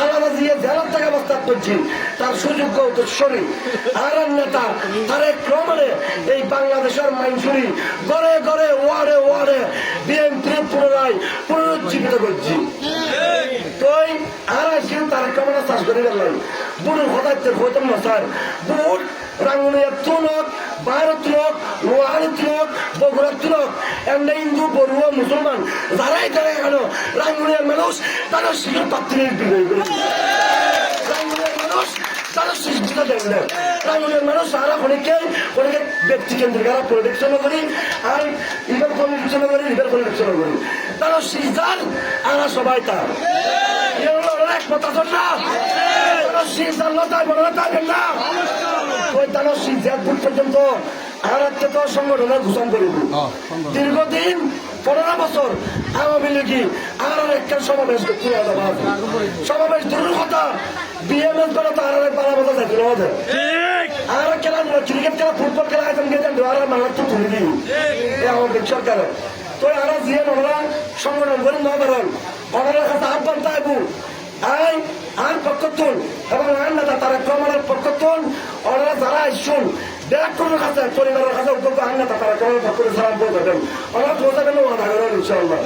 খালাদা থেকে অবস্থান করছি তার সুযোগ্য শরীর আর নেতা তারেক এই বাংলাদেশের মাইনসুরি গড়ে গড়ে ওয়ার্ডে ওয়ার্ডে বিএনপি পুনরায় পুনরুজ্জীবিত করছি। তুই আর আসি তারেক রহমানে চাষ করে গেলাম বুড়ো হঠাৎ হইতাম না, স্যার। বুড় রাঙ্গুনিয়া তুলক ভারত তুলক লোহানি তুলক বগুড়া তুলক এমনি হিন্দু, বড়ুয়া, মুসলমান, যারাই তারা কেন রাঙ্গুনিয়ার মানুষ, তারা শিশুর পাত্রী বিজয়ী করেছে রাঙ্গুনিয়ার মানুষ রাঙ্গুনিয়ার মানুষ ব্যক্তি করি, আর করি করি। সবাই তার। সিজার দূর পর্যন্ত আর একটা তো সংগঠনের ঘোষণ করিব দীর্ঘদিন পনেরো বছর আওয়ামী লীগই আর একটা সমাবেশ করতে সমাবেশ দূরের কথা বিএমএস বেলা তো আর বারো বছর থাকি আমাদের আর খেলা ক্রিকেট খেলা ফুটবল খেলা এখন গিয়ে দেন আর মালার তো তুলে দিই আমাদের সরকারের। তো আর জিয়ে আমরা সংগঠন করি না ওনাদের কাছে আহ্বান চাইব আই আর পক্ষতুন এবং আর নেতা তারা ক্রমের পক্ষতুন ওনারা যারা আসুন ডাক্তারের কাছে পরিবারের কাছে উদ্যোগ আর নেতা তারা ক্রমের পক্ষ সালাম পৌঁছাবেন ওনারা পৌঁছাবেন ওনারা করেন ইনশাআল্লাহ।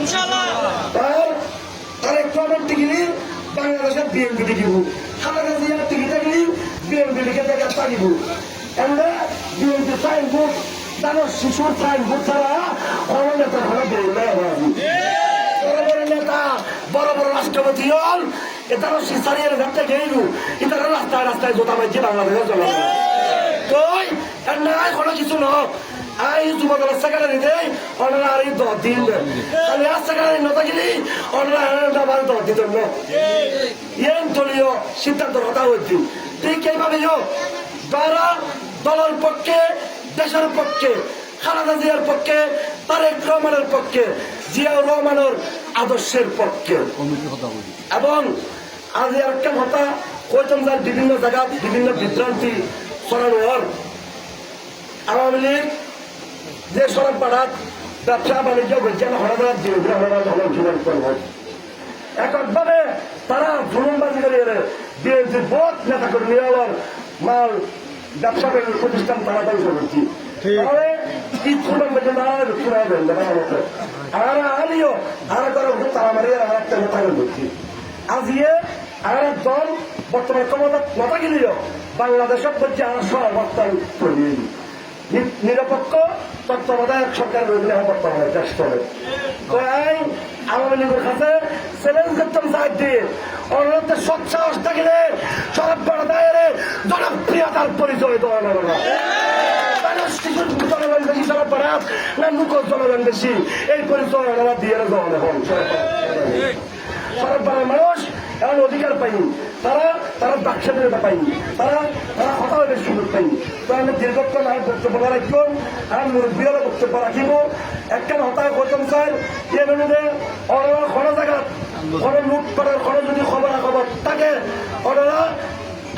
আর তার ক্রমের টিকিনি বাংলাদেশের বিএনপি টিকিব খালেদা জিয়ার টিকিট থাকলি বিএনপি লিখে দেখে থাকিব আমরা বিএনপি সাইন বুক তার শিশুর সাইন বুক ছাড়া কোনো নেতা ঘরে বেরোলে নেতা বড় বড় রাষ্ট্রপতি হল এটারও সিসারিয়ার ঘাটতে গেইলু এটারও রাস্তায় রাস্তায় জোতা মারছে বাংলাদেশের জন্য কই? এর নাই কোনো কিছু ন আই যুবদলের সেক্রেটারি দেই ওনারা আর দশ দিন। তাহলে আর সেক্রেটারি নতা গেলি ওনারা আবার দশ দিন ন। ইয়েন দলীয় সিদ্ধান্তের কথা হচ্ছে ঠিক এইভাবে যারা দলের পক্ষে, দেশের পক্ষে, খালেদা জিয়ার পক্ষে, তারেক রহমানের পক্ষে, জিয়াউর রহমানের আদর্শের পক্ষে। এবং আজ একটা কথা কইতাম যার বিভিন্ন জায়গা বিভিন্ন বিভ্রান্তি ছড়ানো হর আওয়ামী লীগ যে সড়ক পাড়াত ব্যবসা বাণিজ্য করছে না হঠাৎ দিয়ে জীবন করব এককভাবে তারা জুলুমবাজি করে বিএনপি বহুত নেতা কর্মী আবার মাল ব্যবসা বাণিজ্য প্রতিষ্ঠান করছি তাহলে ইচ্ছুটা পর্যন্ত আর আলিও আর তারা একটা নেতা আজিয়ে আর দল বর্তমানে ক্ষমতা গেলিও বাংলাদেশত বলছে আর সহাবস্থান করিয়ে নিরপেক্ষ তত্ত্বাবধায়ক সরকার রয়েছে বর্তমানে দেশ চলে। আওয়ামী লীগের কাছে চ্যালেঞ্জ করতাম সাহায্য অন্যদের অবস্থা গেলে সরব বড় দায়ের জনপ্রিয়তার পরিচয় দেওয়া না। জনগণ বেশি না জনগণ বেশি, এই পরিচয় দিয়ে দেওয়া বড় মানুষ, এমন অধিকার পাইনি তারা তারা বাক্সাদের পাইনি তারা তারা হবে সুযোগ পাইনি তো আমি দীর্ঘক্ষণ আর বক্তব্য রাখব আর মুরব্বীরা বক্তব্য রাখিব। একটা হতাশ করতাম, স্যার এর মধ্যে ওনারা কোনো জায়গা কোনো লুট করার কোনো যদি খবর খবর থাকে ওনারা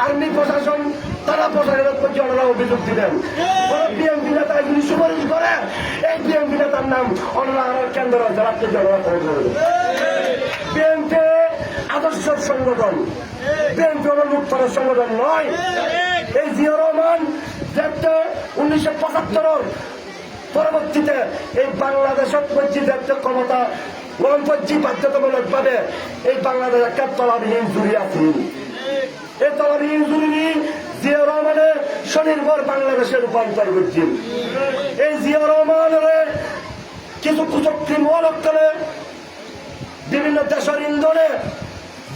আর্মি প্রশাসন, তারা প্রশাসনের প্রতি ওনারা অভিযোগ দিবেন। বিএনপি নেতা এগুলি সুপারিশ করে, এই বিএনপি নেতার নাম ওনারা কেন্দ্র জেলাতে বিএনপি আদর্শ সংগঠন। সংগঠন নয়। এই জিয়া রহমান দেখতে উনিশশো পরবর্তীতে এই বাংলাদেশের ক্ষমতা এই বাংলাদেশ একটা তলাবিহীন জুড়ি আছে। এই তলাবিহীন জুড়ি জিয়া রহমানের স্বনির্ভর বাংলাদেশে রূপান্তর করছি এই জিয়া রহমানের কিছু কুচক্রি বিভিন্ন দেশের ইন্ধনে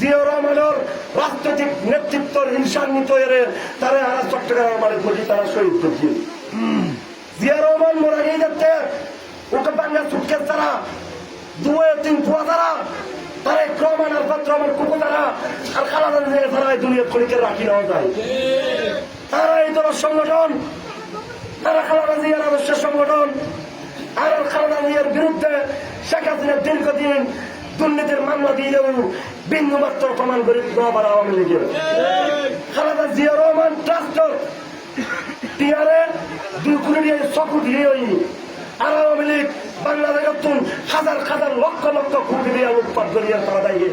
জিয়া রহমানের রাজনৈতিক নেতৃত্বের হিংসান্বিত এরে তারা আর চট্টগ্রাম মানে প্রতি তারা শহীদ করছে জিয়া রহমান মোরা নিয়ে যাচ্ছে ওকে বাংলা সুটকেস তারা দুয়ে তিন পুয়া তারা তারেক রহমান আর পত্র আমার কুকু তারা আর খালাদা জিয়া তারা এই দুনিয়া খনিকে রাখি নেওয়া যায়। তারা এই দলের সংগঠন, তারা খালাদা জিয়ার আদর্শের সংগঠন, আর খালাদা জিয়ার বিরুদ্ধে শেখ হাসিনার দীর্ঘদিন দুর্নীতির মামলা দিয়েও বিন্দু মাত্র প্রমাণ করে নবার আওয়ামী লীগের। খালাদা জিয়া রহমান ট্রাস্টর। টিয়ারে দুই কোটি দিয়ে চকু দিয়ে আর আওয়ামী লীগ বাংলাদেশের তুন হাজার হাজার লক্ষ লক্ষ কোটি দিয়ে উৎপাদ করিয়া তারা দায়ী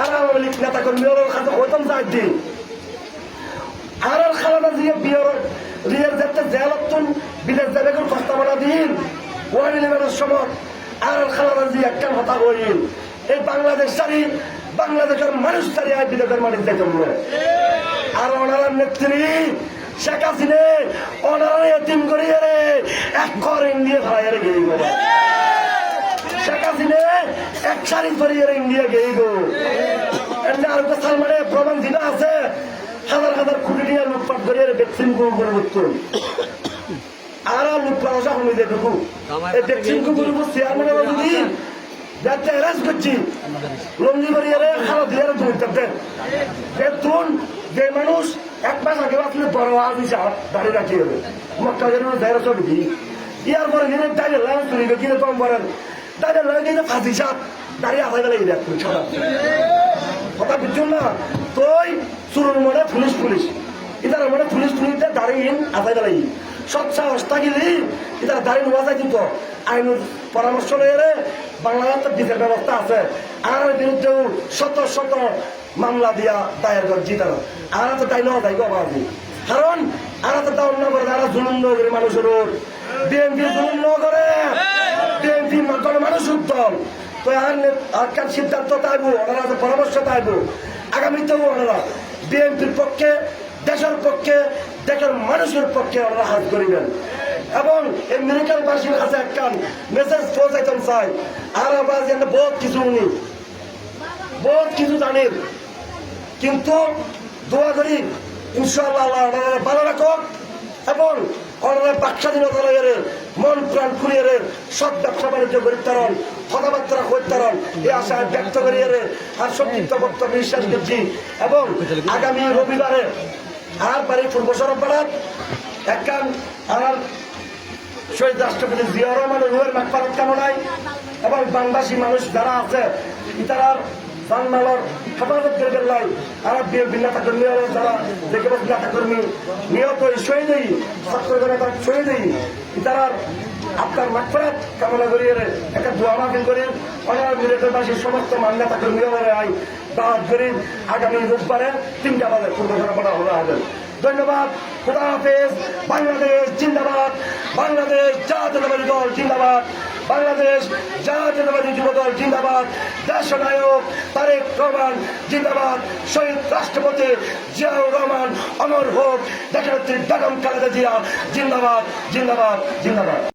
আর আওয়ামী লীগ নেতা কর্মী কাছে হইতাম যাই দিন আর খালাদা জিয়া বিয়ের রিয়ের যাতে জেলাতুন বিদেশ যাবে কোন প্রস্তাবনা দিন। ওয়ানি লেভেলের সময় আর খালাদা জিয়া একটা কথা কইল এই বাংলাদেশ সারি বাংলাদেশের মানুষ সারি আর বিদেশের মানুষ দেখে আর ওনার নেত্রী শেখ হাসিনে ওনার এতিম রে এক কর ইন্ডিয়া ভাড়াই রে গেই গো শেখ হাসিনে এক সারি করিয়ে রে ইন্ডিয়া গেই গো এমনি আর সালমানে প্রমাণ আছে, হাজার হাজার কোটি টাকা লুটপাট করিয়ে ভ্যাকসিন করে উত্তর আর লুটপাট আসা দেখু। এই ভ্যাকসিন করে চেয়ারম্যানের যদি যাতে এরাজ করছি। লঙ্গি রে, খারাপ দিয়ে তুমি তাতে বেতন যে মানুষ, এক মাস আগে আসলে বড় আজ দাঁড়িয়ে রাখি হবে মক্কা যেন দেড় চলবি। ইয়ার পরে গেলে দাঁড়িয়ে লাগান তুলিবে কিনে কম করেন দাঁড়িয়ে লাগে গেলে ফাঁসি সাপ, দাঁড়িয়ে আসাই গেলে দেখ তুমি ছাড়া। কথা বুঝছ না? তুই চুরুর মনে পুলিশ পুলিশ। ইতার মনে পুলিশ পুলিশ দাঁড়িয়ে আসাই গেলে সব সাহস থাকিলি, ইতার দাঁড়িয়ে যায় আইনের পরামর্শ রে বাংলাদেশ বিচার ব্যবস্থা আছে। আর বিরুদ্ধেও শত শত মামলা দিয়া দায়ের করে জিতানো আর তো তাই নয়, তাই গবা কারণ আর তো দাও না করে তারা জুলুম ন করে মানুষের বিএনপি জুলুম ন করে বিএনপি মানুষ উত্তম। তো আর আজকাল সিদ্ধান্ত তাইব? ওনারা তো পরামর্শ তাইব। আগামীতেও ওনারা বিএনপির পক্ষে, দেশের পক্ষে, দেশের মানুষের পক্ষে ওনারা হাত করিবেন এবং এই মেডিকেলবাসীর কাছে একটা মেসেজ পৌঁছাইতাম চাই আর আবার যেন বহুত কিছু উনি বহুত কিছু জানেন কিন্তু দোয়া আল্লাহ ওনারা ভালো রাখক এবং ওনারা বাক্সা দিনতা লইয়ারে মন প্রাণ খুলিয়ারে সব ব্যবসা বাণিজ্য করিতারণ কথাবার্তা করিতারণ এই আশা ব্যক্ত করিয়ারে আর সংক্ষিপ্ত বক্তব্য বিশ্বাস করছি। এবং আগামী রবিবারে আর বাড়ি পূর্ব সরবরাহ একখান আমার শহীদ রাষ্ট্রপতি জিয়া রহমানের রুহের মাকফারত কামনায় এবং বাংলাদেশি মানুষ যারা আছে, ইতারার বাংলার হেফাজত করে গেলাই আর বিএনপি নেতা কর্মী যারা দেখে নেতা কর্মী নিহত শহীদ হই ছাত্রজনে তার শহীদ হই ইতারার আপনার মাকফারাত কামনা করিয়ে একটা দোয়া মাহফিল করি। অনার মিলিটারবাসীর সমস্ত মান নেতা কর্মী আই দাওয়াত করি। আগামী রোববারে তিনটা বাজে পূর্ব হলো হবে। ধন্যবাদ। খুদা হাফেজ, বাংলাদেশ জিন্দাবাদ, বাংলাদেশ জাতীয়তাবাদী দল জিন্দাবাদ, বাংলাদেশ জাতীয়তাবাদী যুব দল জিন্দাবাদ দেশনায়ক তারেক রহমান জিন্দাবাদ, শহীদ রাষ্ট্রপতি জিয়াউর রহমান, অমর হোক দেশের বেগম খালেদা জিয়া জিন্দাবাদ জিন্দাবাদ জিন্দাবাদ।